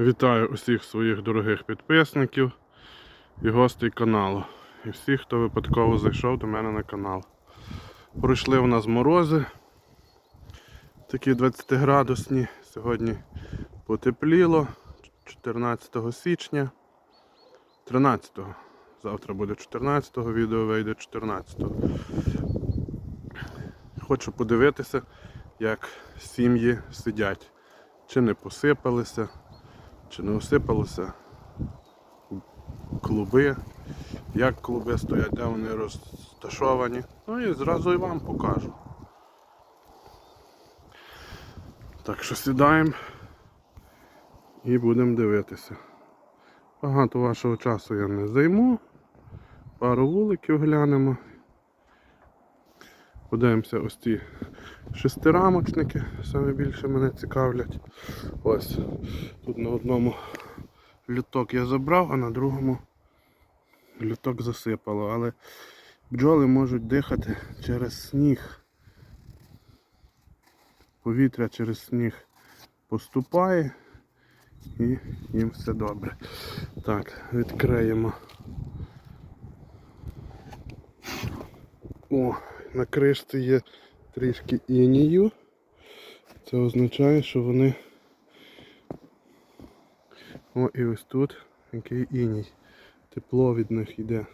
Вітаю усіх своїх дорогих підписників і гостей каналу. І всіх, хто випадково зайшов до мене на канал. Пройшли у нас морози. Такі 20 градусні. Сьогодні потепліло 14 січня. 13-го. Завтра буде 14-го, відео вийде 14-го. Хочу подивитися, як сім'ї сидять. Чи не посипалися, чи не осипалося клуби, як клуби стоять, де вони розташовані. Ну і зразу і вам покажу. Так що сідаємо і будемо дивитися. Багато вашого часу я не займу. Пару вуликів глянемо. Подивимося ось ці шестирамочники, саме більше мене цікавлять. Ось тут на одному люток я забрав, а на другому люток засипало. Але бджоли можуть дихати через сніг. Повітря через сніг поступає і їм все добре. Так, відкриємо. О, на кришці є трішки інію. Це означає, що вони... О, і ось тут який іній. Тепло від них йде.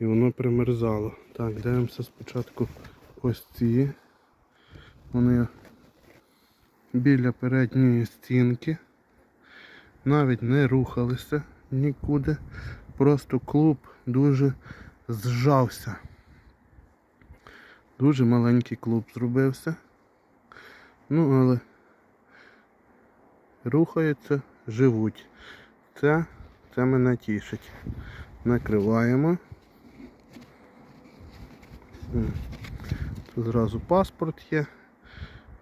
І воно примерзало. Так, дивимося спочатку ось ці. Вони біля передньої стінки. Навіть не рухалися нікуди. Просто клуб дуже зжався. Дуже маленький клуб зробився. Ну, але рухаються, живуть. Це, це мене тішить. Накриваємо. Тут зразу паспорт є.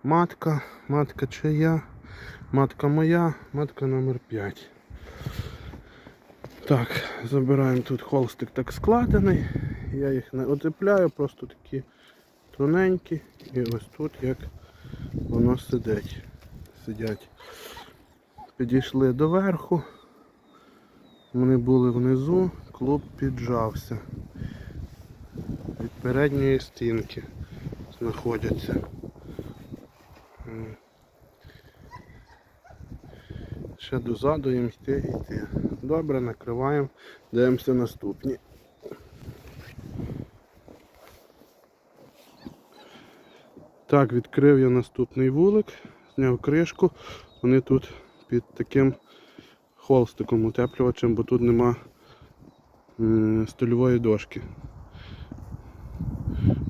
Матка, матка чия, матка моя, матка номер 5. Так, забираємо тут холстик так складений. Я їх не отепляю, просто такі тоненькі. І ось тут як воно сидить. Сидять. Підійшли до верху. Вони були внизу, клуб піджався. Від передньої стінки знаходяться. Ще дозаду їм йти йти. Добре, накриваємо, дивимося наступні. Так, відкрив я наступний вулик, зняв кришку. Вони тут під таким холстиком утеплювачем, бо тут нема стольової дошки.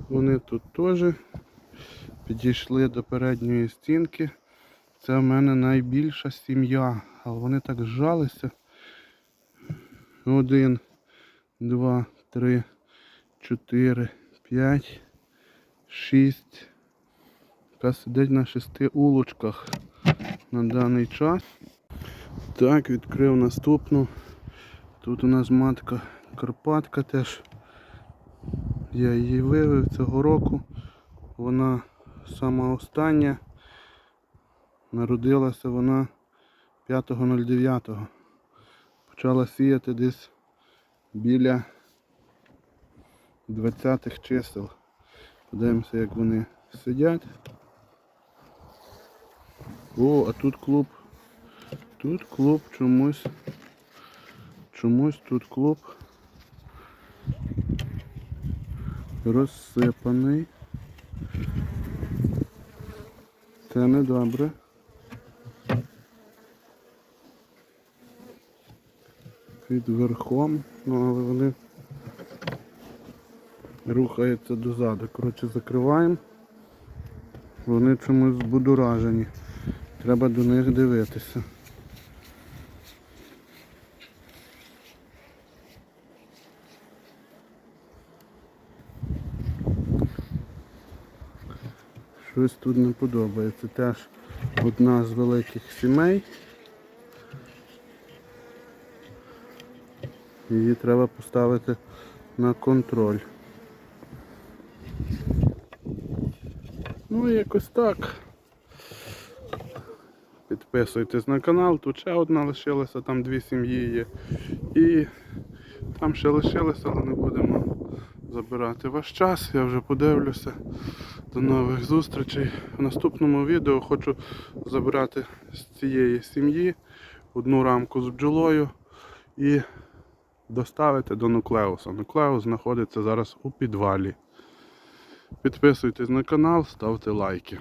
Вони тут теж підійшли до передньої стінки. Це в мене найбільша сім'я, але вони так зжалися. Один, два, три, чотири, п'ять, шість. Яка сидить на шести улочках на даний час. Так, відкрив наступну. Тут у нас матка Карпатка теж. Я її вивів цього року. Вона сама остання. Народилася вона 5.09. Почала сіяти десь біля 20-х чисел. Подивимося, як вони сидять. О, а тут клуб. Тут клуб чомусь. Чомусь тут клуб розсипаний. Це не добре. Під верхом, ну але вони рухаються дозаду. Коротше, закриваємо. Вони чомусь збудоражені. Треба до них дивитися. Щось тут не подобається. Теж одна з великих сімей. Її треба поставити на контроль. Ну якось так. Підписуйтесь на канал, тут ще одна лишилася, там дві сім'ї є. І там ще лишилося, але не будемо забирати ваш час. Я вже подивлюся. До нових зустрічей. В наступному відео хочу забрати з цієї сім'ї одну рамку з бджолою і доставити до нуклеуса. Нуклеус знаходиться зараз у підвалі. Підписуйтесь на канал, ставте лайки.